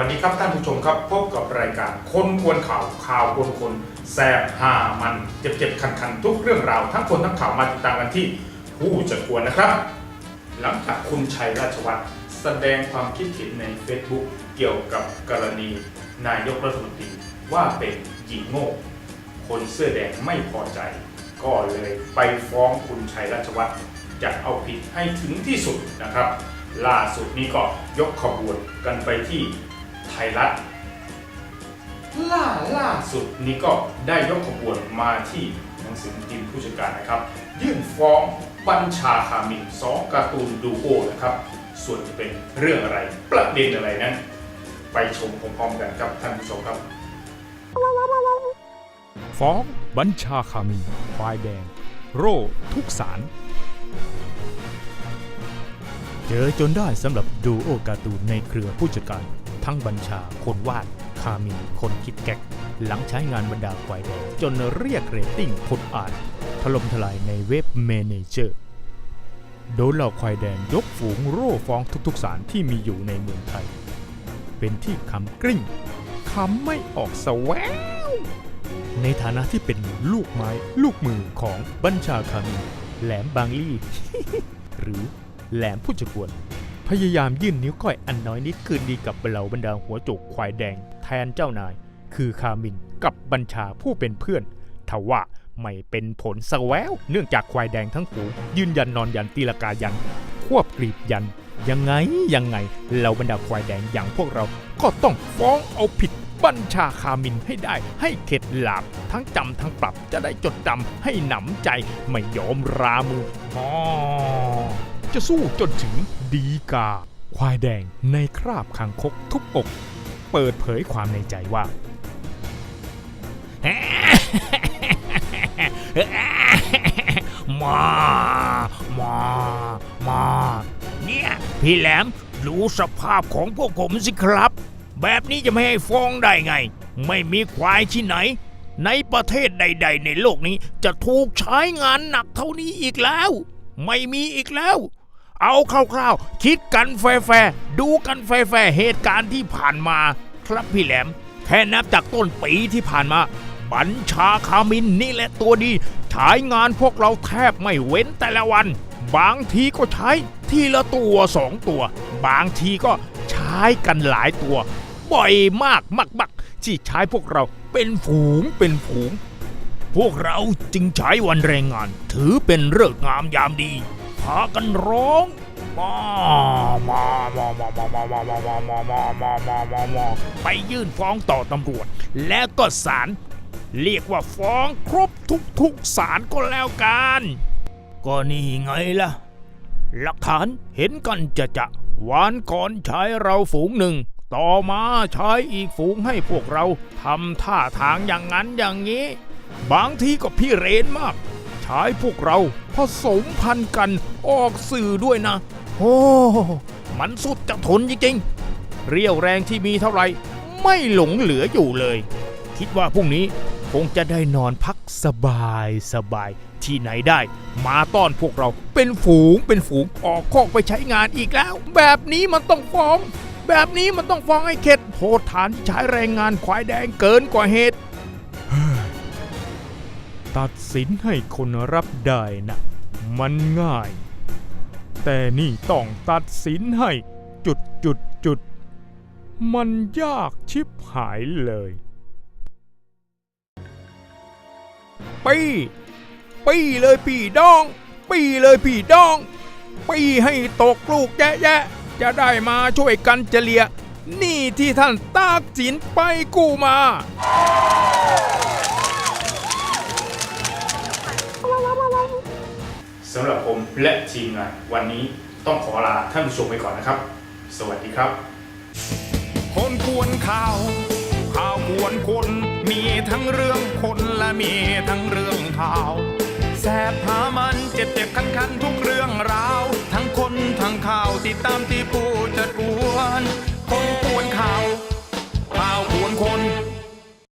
วัสดีครับท่านผู้ชมครับพบกับรายการคนควรข่าวข่าวคนคนแซ่บหามันเจ็บเจ็บคันคันๆทุกเรื่องราวทั้งคนทั้งข่าวมาติดตามกันที่ผู้จะควรนะครับ หลังจากคุณชัยราชวัฒน์แสดงความคิดเห็นใน Facebook เกี่ยวกับกรณี นายกรัฐมนตรีว่าเป็นหญิงโง่คนเสื้อแดงไม่พอใจ ก็เลยไปฟ้องคุณชัยราชวัฒน์จะเอาผิดให้ถึงที่สุดนะครับล่าสุดนี้ก็ยกขบวนกันไปที่ ไทยรัฐล่าล่าสุดนี้ก็ได้ยกขบวนมาที่หนังสือพิมพ์ผู้จัดการนะครับ ยื่นฟ้องบัญชาคามินสองการ์ตูนดูโอนะครับ ส่วนจะเป็นเรื่องอะไรประเด็นอะไรนั้น ไปชมพร้อมๆกันครับท่านผู้ชมครับ ฟ้องบัญชาคามีควายแดง โร่ทุกสาร เจอจนได้สำหรับดูโอการ์ตูนในเครือผู้จัดการ ทั้งบัญชาคนวาดคามินคนคิดแก๊ก หลังใช้งานบรรดาควายแดงจนเรียกเรตติ้งคนอ่านถล่มทลายในเว็บเมเนเจอร์โดนเหล่าควายแดงยกฝูงโร่ฟ้องทุกๆสารที่มีอยู่ในเมืองไทย เป็นที่คำกริ้งคำไม่ออกสววในฐานะที่เป็นลูกไม้ลูกมือของบัญชาคามินแหลมบางลี่ หรือแหลมผู้จักวน พยายามยื่นนิ้วก้อยอันน้อยนิดคืนดีกับเหล่าบรรดาหัวโจกควายแดงแทนเจ้านาย คือคามินกับบัญชาผู้เป็นเพื่อนทว่าไม่เป็นผลสแววเนื่องจากควายแดงทั้งฝูงยืนยันนอนยันตีลากายัน ควบกรีบยัน ยังไงยังไงเหล่าบรรดาควายแดงอย่างพวกเรา ก็ต้องฟ้องเอาผิดบัญชาคามินให้ได้ให้เข็ดหลาบทั้งจำทั้งปรับจะได้จดจำให้หนำใจไม่ยอมรามืออ๋อ จะสู้จนถึงดีกา ควายแดงในคราบคางคกทุบอก เปิดเผยความในใจว่า มา มา มา เนี่ย พี่แหลมดูสภาพของพวกผมสิครับ แบบนี้จะไม่ให้ฟ้องได้ไง ไม่มีควายที่ไหน ในประเทศใด ๆ ในโลกนี้จะถูกใช้งานหนักเท่านี้อีกแล้ว ไม่มีอีกแล้ว เอาคร่าวๆ คิดกันแฟร์ๆดูกันแฟร์ๆเหตุการณ์ที่ผ่านมา ครับพี่แหลม แค่นับจากต้นปีที่ผ่านมา บัญชาคามินนี่แหละตัวดีใช้งานพวกเราแทบไม่เว้นแต่ละวัน บางทีก็ใช้ทีละตัวสองตัว บางทีก็ใช้กันหลายตัว บ่อยมากมากๆที่ใช้พวกเราเป็นฝูงเป็นฝูง พวกเราจึงใช้วันแรงงาน ถือเป็นเลิกษ์งามยามดีากันร้องมามามามามามามามามามามามามามามาไปยื่นฟ้องต่อตำรวจ แล้วก็ศาลเรียกว่าฟ้องครบทุกทุกๆศาลก็แล้วกัน ก็นี่ไงล่ะ หลักฐานเห็นกันจะจะวานก่อนใช้เราฝูงหนึ่ง ต่อมาใช้อีกฝูงให้พวกเราทำท่าทางอย่างนั้นอย่างนี้ บางทีก็พี่เรนมาก ใช้พวกเรา ผสมพันธุ์กันออกสื่อด้วยนะ โอ้มันสุดจะทนจริงๆ เรียวแรงที่มีเท่าไหร่ ไม่หลงเหลืออยู่เลย คิดว่าพรุ่งนี้คงจะได้นอนพักสบายสบายที่ไหนได้ มาต้อนพวกเราเป็นฝูงเป็นฝูงออกคอกไปใช้งานอีกแล้ว แบบนี้มันต้องฟ้อง แบบนี้มันต้องฟ้องให้เข็ดโทษฐานที่ใช้แรงงานควายแดงเกินกว่าเหตุ ตัดสินให้คนรับได้นะมันง่าย แต่นี่ต้องตัดสินให้จุดจุดจุดมันยากชิบหายเลยปีปีเลยพี่ดอง ปีเลยพี่ดอง ปีให้ตกลูกแยะๆจะได้มาช่วยกันเฉลี่ยนี่ที่ท่านตากสินไปกู้มา และทีมงานวันนี้ต้องขอลาท่านผู้ชมไปก่อนนะครับ สวัสดีครับคนควรข่าวข่าวควรคน มีทั้งเรื่องคนและมีทั้งเรื่องข่าวแสบหามันเจ็บเจ็บคันคันทุ